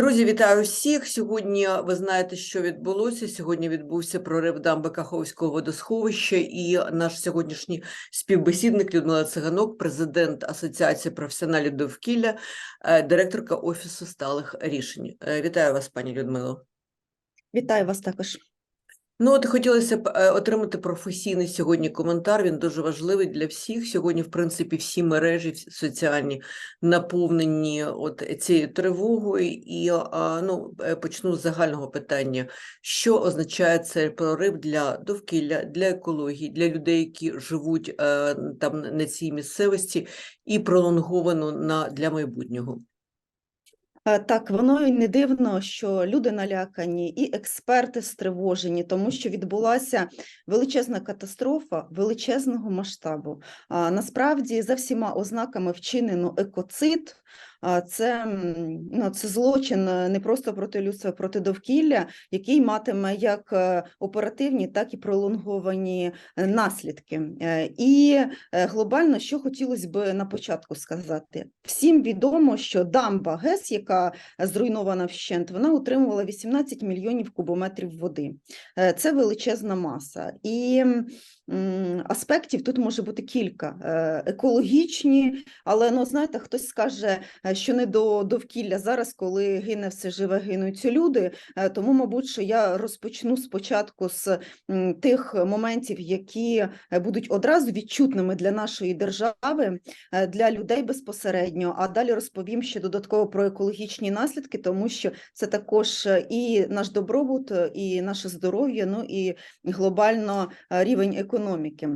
Друзі, вітаю всіх. Сьогодні ви знаєте, що відбулося. Сьогодні відбувся прорив дамби Каховського водосховища, і наш сьогоднішній співбесідник Людмила Циганок, президент Асоціації професіоналів довкілля, е, директорка Офісу сталих рішень. Е, Вітаю вас, пані Людмило. Вітаю вас також. Ну, от хотілося б е, отримати професійний сьогодні коментар. Він дуже важливий для всіх. Сьогодні, в принципі, всі мережі соціальні наповнені от цією тривогою. І ну, е, почну з загального питання: що означає цей прорив для довкілля, для екології, для людей, які живуть е, там на цій місцевості, і пролонговано на для майбутнього. Е, Так, воно і не дивно, що люди налякані, і експерти стривожені, тому що відбулася величезна катастрофа величезного масштабу. А насправді, за всіма ознаками вчинено екоцид. Це, ну, це злочин е, не просто проти людства, а проти довкілля, який матиме як е, оперативні, так і пролонговані е, наслідки. І глобально, що хотілося б на початку сказати, всім відомо, що дамба ГЕС, яка зруйнована вщент, вона утримувала 18 мільйонів кубометрів води. Це величезна маса. І аспектів тут може бути кілька. Е, Екологічні, але ну знаєте, хтось скаже, е, що не до довкілля зараз, коли гине все живе, гинуть люди. Е, Тому, мабуть, що я розпочну спочатку з тих моментів, які будуть одразу відчутними для нашої держави, для людей безпосередньо. А далі розповім ще додатково про екологічні наслідки, тому що це також і наш добробут, і наше здоров'я, ну і глобально рівень економіки экономики.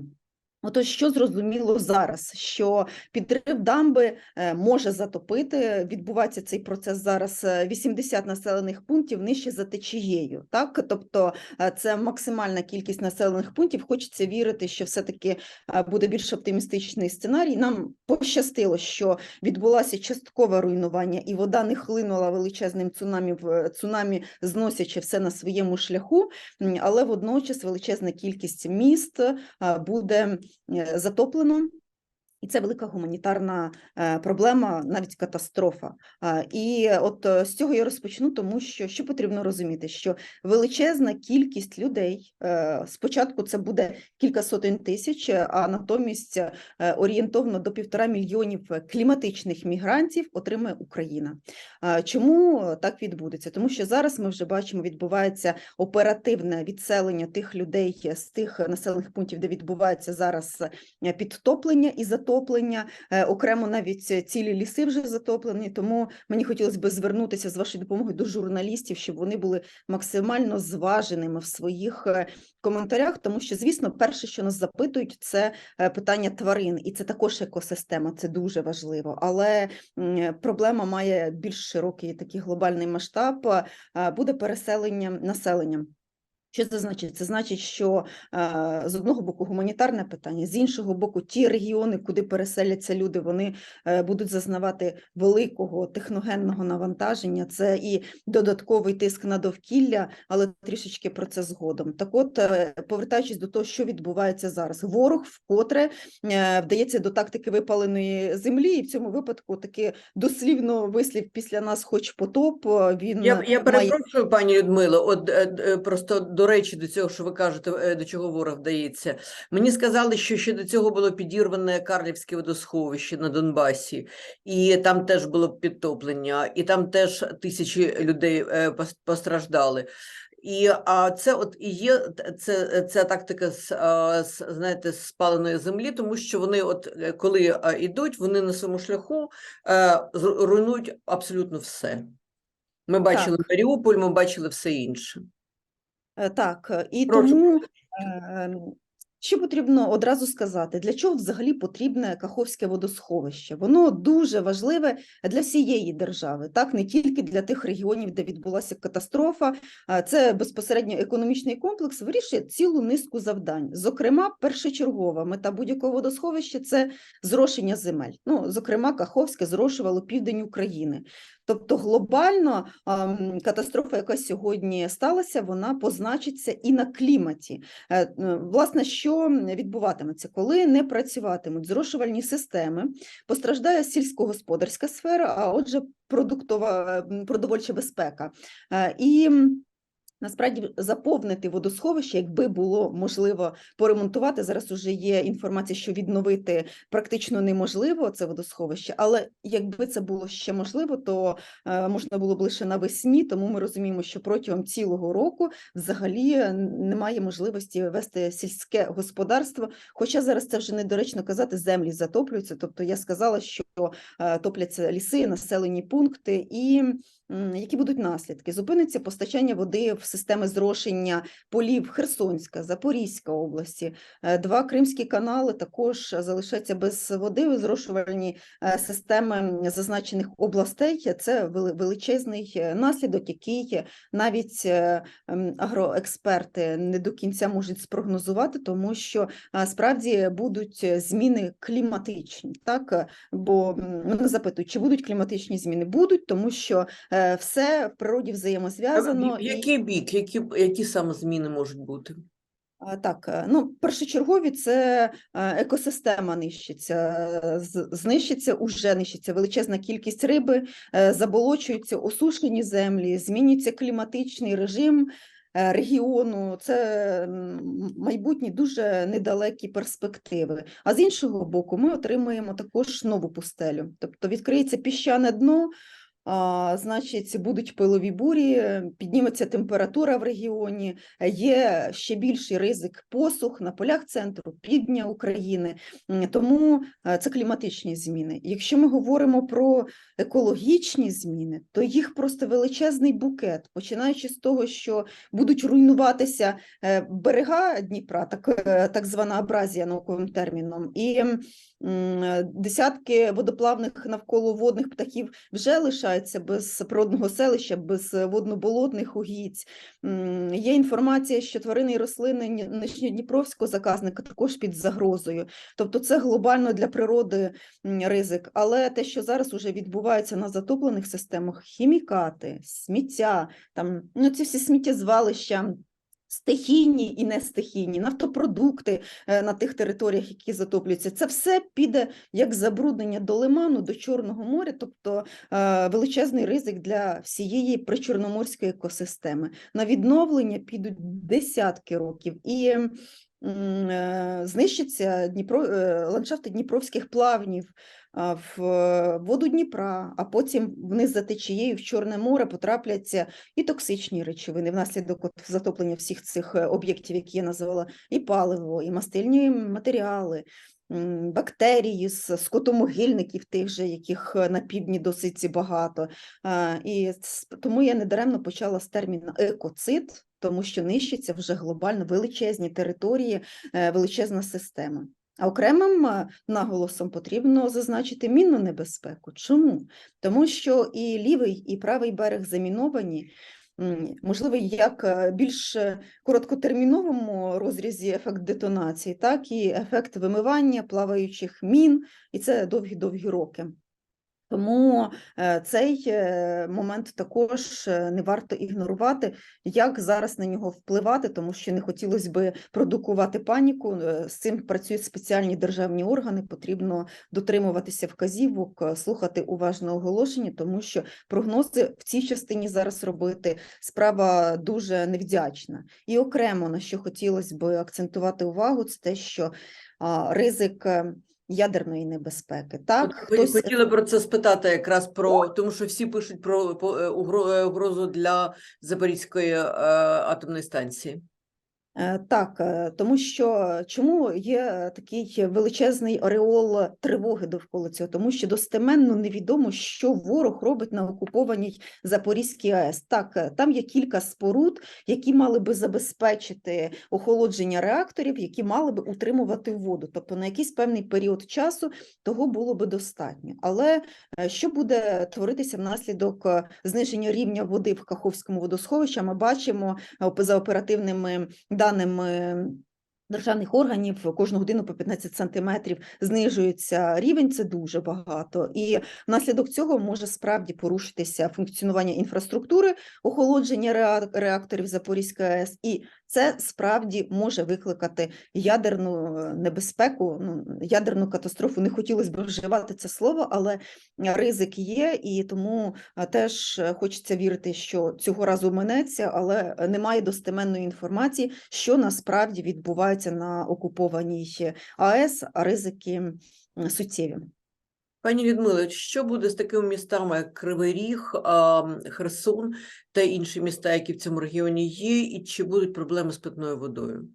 Отож, що зрозуміло зараз, що підрив дамби е, може затопити, відбувається цей процес зараз е, 80 населених пунктів нижче за течією, так? Тобто е, це максимальна кількість населених пунктів. Хочеться вірити, що все-таки е, буде більш оптимістичний сценарій. Нам пощастило, що відбулося часткове руйнування, і вода не хлинула величезним цунамі, цунамі зносячи все на своєму шляху, але водночас величезна кількість міст е, буде е, затоплено. І це велика гуманітарна е, проблема, навіть катастрофа. І от е, з цього я розпочну, тому що що потрібно розуміти, що величезна кількість людей е, спочатку це буде кілька сотень тисяч, е, а натомість е, орієнтовно до півтора мільйонів кліматичних мігрантів отримає Україна. Чому так відбудеться? Тому що зараз ми вже бачимо, відбувається оперативне відселення тих людей з тих населених пунктів, де відбувається зараз е, підтоплення і затоплення. Е, Окремо навіть е, цілі ліси вже затоплені. Тому мені хотілося б звернутися з вашою допомогою до журналістів, щоб вони були максимально зваженими в своїх е, коментарях, тому що, звісно, перше, що нас запитують, це питання тварин, і це також екосистема, це дуже важливо. Але проблема має більш широкий такий глобальний масштаб. Буде переселення населення. Що це значить? Це значить, що е, з одного боку гуманітарне питання, з іншого боку, ті регіони, куди переселяться люди, вони е, будуть зазнавати великого техногенного навантаження. Це і додатковий тиск на довкілля, але трішечки про це згодом. Так, от, е, повертаючись до того, що відбувається зараз, ворог вкотре вдається до тактики випаленої землі, і в цьому випадку таки дослівно вислів після нас, хоч потоп. Він Я, я має перепрошую, пані Людмило, от просто до речі, до цього, що ви кажете, е, до чого ворог вдається. Мені сказали, що ще до цього було підірване Карлівське водосховище на Донбасі, і там теж було підтоплення, і там теж тисячі людей е, постраждали. І а це от і є це, ця тактика з, з знаєте з спаленої землі, тому що вони, от е, коли йдуть, вони на своєму шляху руйнують абсолютно все. Ми бачили Так. Маріуполь, ми бачили все інше. Е, Так, е, і Прошу. тому е, що потрібно одразу сказати, для чого взагалі потрібне Каховське водосховище? Воно дуже важливе для всієї держави, так не тільки для тих регіонів, де відбулася катастрофа. Це безпосередньо економічний комплекс вирішує цілу низку завдань. Зокрема, першочергова мета будь-якого водосховища це зрошення земель. Ну, зокрема, Каховське зрошувало південь України. Тобто глобально катастрофа, яка сьогодні сталася, вона позначиться і на кліматі. Е, е, Власне, що відбуватиметься, коли не працюватимуть зрошувальні системи, постраждає сільськогосподарська сфера, а отже, продуктова продовольча безпека. Е, І Насправді заповнити водосховище, якби було можливо поремонтувати. Зараз уже є інформація, що відновити практично неможливо це водосховище, але якби це було ще можливо, то е, можна було б лише навесні. Тому ми розуміємо, що протягом цілого року взагалі немає можливості вести сільське господарство. Хоча зараз це вже недоречно казати, землі затоплюються. Тобто я сказала, що е, топляться ліси, населені пункти і. Які будуть наслідки? Зупиниться постачання води в системи зрошення полів Херсонська, Запорізька області. Е, Два кримські канали також залишаться без води у зрошувальні е, системи зазначених областей. Це величезний е, наслідок, який навіть агроексперти не до кінця можуть спрогнозувати, тому що справді будуть зміни кліматичні. Так, бо мене запитують, чи будуть кліматичні зміни? Будуть, тому що все в природі взаємозв'язано. В і- який бік, які, які саме зміни можуть бути? Так, е, ну, першочергові це е, екосистема нищиться, е, знищиться, уже нищиться величезна кількість риби, е, заболочуються осушені землі, змінюється кліматичний режим е, регіону. Це майбутні дуже недалекі перспективи. А з іншого боку, ми отримуємо також нову пустелю. Тобто відкриється піщане дно, значить, будуть пилові бурі, підніметься температура в регіоні, е, є ще більший ризик посух на полях центру, півдня України. Тому е, це кліматичні зміни. Якщо ми говоримо про екологічні зміни, то їх просто величезний букет, починаючи з того, що будуть руйнуватися е, берега Дніпра, так, так звана абразія науковим терміном, і десятки водоплавних навколоводних птахів вже лишаються без природного селища, без водноболотних угідь. Є інформація, що тварини і рослини Ні- нижньодніпровського заказника також під загрозою. Тобто це глобально для природи ризик. Але те, що зараз уже відбувається на затоплених системах, хімікати, сміття, там ну ці всі сміттєзвалища. Стихійні і не стихійні, нафтопродукти е, на тих територіях, які затоплюються, це все піде як забруднення до лиману, до Чорного моря, тобто е, величезний ризик для всієї причорноморської екосистеми. На відновлення підуть десятки років і е, Дніпро, е, ландшафти дніпровських плавнів в е, воду Дніпра, а потім вниз за течією в Чорне море потрапляться і токсичні речовини внаслідок затоплення всіх цих е, об'єктів, які я назвала, і паливо, і мастильні матеріали. Бактерії з скотомогильників, тих же, яких е, на півдні досить багато. І тому я недаремно почала з терміну екоцид, тому що нищиться вже глобально величезні території, величезна система. А окремим е, наголосом потрібно зазначити мінну небезпеку. Чому? Тому що і лівий, і правий берег заміновані. Можливо, як е, більш е, короткотерміновому розрізі ефект детонації, так і ефект вимивання плаваючих мін, і це довгі-довгі роки. Тому е, цей е, момент також е, не варто ігнорувати, як зараз на нього впливати, тому що не хотілося би продукувати паніку. З цим працюють спеціальні державні органи. Потрібно дотримуватися вказівок, слухати уважно оголошення, тому що прогнози в цій частині зараз робити справа дуже невдячна. І окремо на що хотілося б акцентувати увагу, це те, що ризик. Е, Ядерної небезпеки, так От хтось... хотіли про це спитати якраз про тому, що всі пишуть про е, е, угрозу для Запорізької е, атомної станції. Е, Так, е, тому що чому є такий величезний ореол тривоги довкола цього? Тому що достеменно невідомо, що ворог робить на окупованій Запорізькій АЕС. Так, е, там є кілька споруд, які мали би забезпечити охолодження реакторів, які мали би утримувати воду. Тобто на якийсь певний період часу того було би достатньо. Але е, що буде творитися внаслідок е, зниження рівня води в Каховському водосховищі? Ми бачимо е, за оперативними даними Державних органів кожну годину по 15 сантиметрів знижується рівень, це дуже багато. І внаслідок цього може справді порушитися функціонування інфраструктури охолодження реакторів Запорізької АЕС, і це справді може викликати ядерну е, небезпеку, ну, ядерну катастрофу. Не хотілося б вживати це слово, але ризик є, і тому е, теж е, хочеться вірити, що цього разу минеться, але немає достеменної інформації, що насправді відбувається на окупованій АЕС, а ризики суттєві. Пані Людмило, що буде з такими містами, як Кривий Ріг, Херсон та інші міста, які в цьому регіоні є, і чи будуть проблеми з питною водою?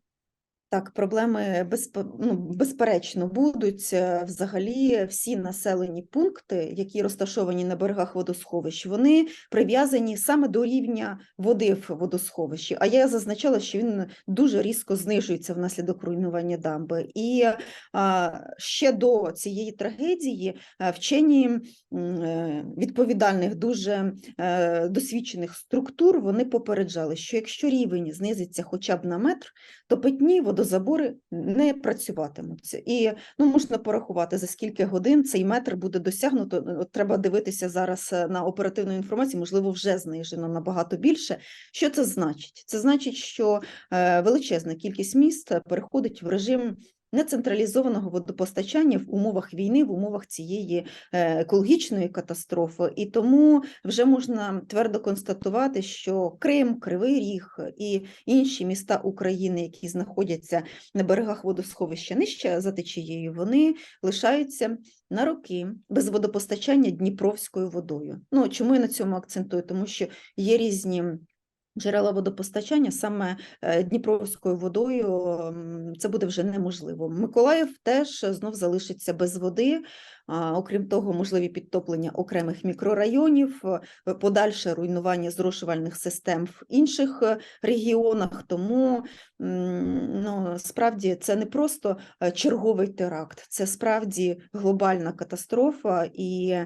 Так, проблеми безпе- ну, безперечно будуть. Е, Взагалі, всі населені пункти, які розташовані на берегах водосховищ, вони прив'язані саме до рівня води в водосховищі. А я зазначала, що він дуже різко знижується внаслідок руйнування дамби. І а, ще до цієї трагедії е, вчені е, відповідальних, дуже е, досвідчених структур вони попереджали, що якщо рівень знизиться хоча б на метр, то питні водозабори не працюватимуться. І ну, можна порахувати, за скільки годин цей метр буде досягнуто. От треба дивитися зараз е, на оперативну інформацію, можливо, вже знижено набагато більше. Що це значить? Це значить, що е, величезна кількість міст переходить в режим. Нецентралізованого водопостачання в умовах війни, в умовах цієї е, екологічної катастрофи, і тому вже можна твердо констатувати, що Крим, Кривий Ріг і інші міста України, які знаходяться на берегах водосховища нижче за течією, вони лишаються на роки без водопостачання Дніпровською водою. Ну чому я на цьому акцентую? Тому що є різні. Джерела водопостачання саме е, Дніпровською водою це буде вже неможливо. Миколаїв теж знов залишиться без води. Окрім того, можливі підтоплення окремих мікрорайонів, е, подальше руйнування зрошувальних систем в інших е, регіонах. Тому ну, справді це не просто е, черговий теракт, це справді глобальна катастрофа, і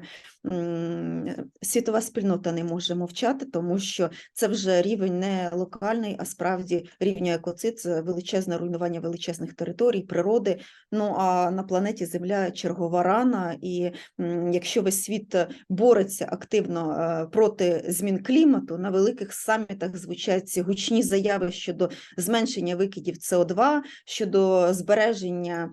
світова спільнота не може мовчати, тому що це вже рівень не локальний, а справді рівня екоцид, це величезне руйнування величезних територій, природи. Ну а на планеті Земля чергова рана, і якщо весь світ е, бореться активно е, проти змін клімату, на великих самітах звучать гучні заяви щодо зменшення викидів СО2, щодо збереження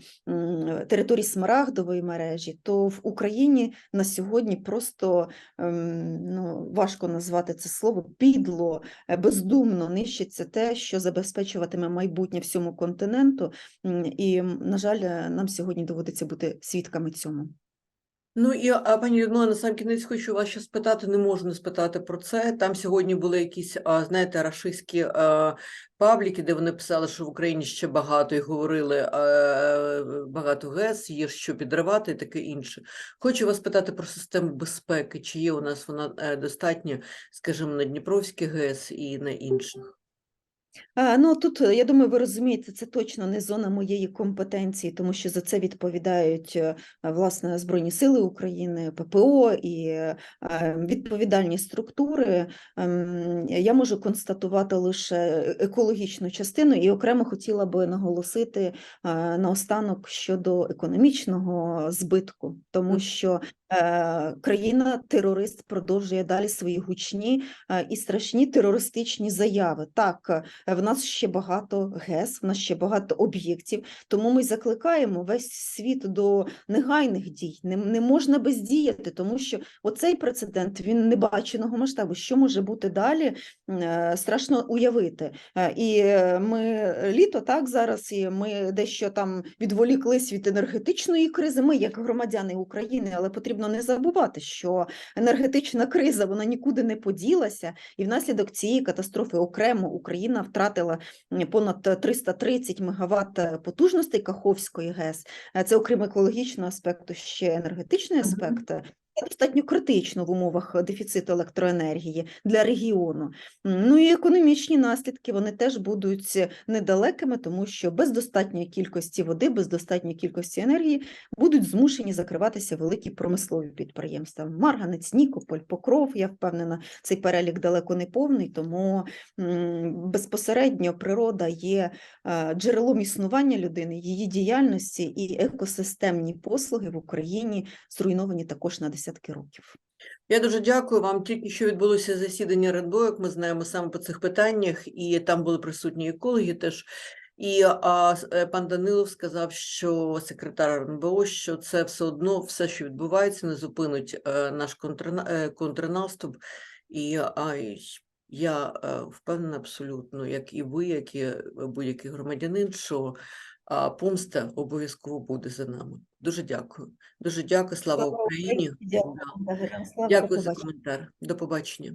територій смарагдової мережі, то в Україні на сьогодні просто ем, ну, важко назвати це слово підло, е, бездумно нищиться те, що забезпечуватиме майбутнє всьому континенту. І, на жаль, нам сьогодні доводиться бути свідками цьому. Ну і а, пані Людмила, на сам кінець хочу вас ще спитати, не можу не спитати про це. Там сьогодні були якісь, знаєте, рашистські пабліки, де вони писали, що в Україні ще багато і говорили багато ГЕС, є що підривати і таке інше. Хочу вас питати про систему безпеки, чи є у нас вона е, достатня, скажімо, на Дніпровський ГЕС і на інших. Ну тут е, я думаю, ви розумієте, це точно не зона моєї компетенції, тому що за це відповідають е, власне Збройні Сили України, ППО і е, відповідальні структури. Ем, Я можу констатувати лише екологічну частину, і окремо хотіла би наголосити наостанок щодо економічного збитку, тому що е, країна-терорист продовжує далі свої гучні і страшні терористичні заяви. Так, в нас ще багато ГЕС, в нас ще багато об'єктів, тому ми закликаємо весь світ до негайних дій. Не, не можна бездіяти, тому що оцей прецедент він небаченого масштабу. Що може бути далі? Е, Страшно уявити. Е, І е, ми літо так зараз, і ми дещо там відволіклись від енергетичної кризи. Ми, як громадяни України, але потрібно не забувати, що енергетична криза вона нікуди не поділася, і внаслідок цієї катастрофи окремо Україна втратила понад 330 мегаватт потужностей Каховської ГЕС. Е, Це окрім екологічного аспекту, ще енергетичний аспект. Достатньо критично в умовах дефіциту електроенергії для регіону. Ну і економічні наслідки вони теж будуть недалекими, тому що без достатньої кількості води, без достатньої кількості енергії будуть змушені закриватися великі промислові підприємства. Марганець, Нікополь, Покров. Я впевнена, цей перелік далеко не повний, тому безпосередньо природа є е, джерелом існування людини, її діяльності і екосистемні послуги в Україні зруйновані також на десятки років. Я дуже дякую вам. Тільки що відбулося засідання РНБО, як ми знаємо саме по цих питаннях, і там були присутні екологи теж. І а, е, пан Данилов сказав, що секретар РНБО, що це все одно все, що відбувається, не зупинить е, наш контрна- е, контрнаступ. І а, я впевнена абсолютно, як і ви, як і будь-який громадянин, що а, помста обов'язково буде за нами. Дуже дякую. Дуже дякую. Слава Слава Україні. Дякую, Дякую за коментар. До побачення.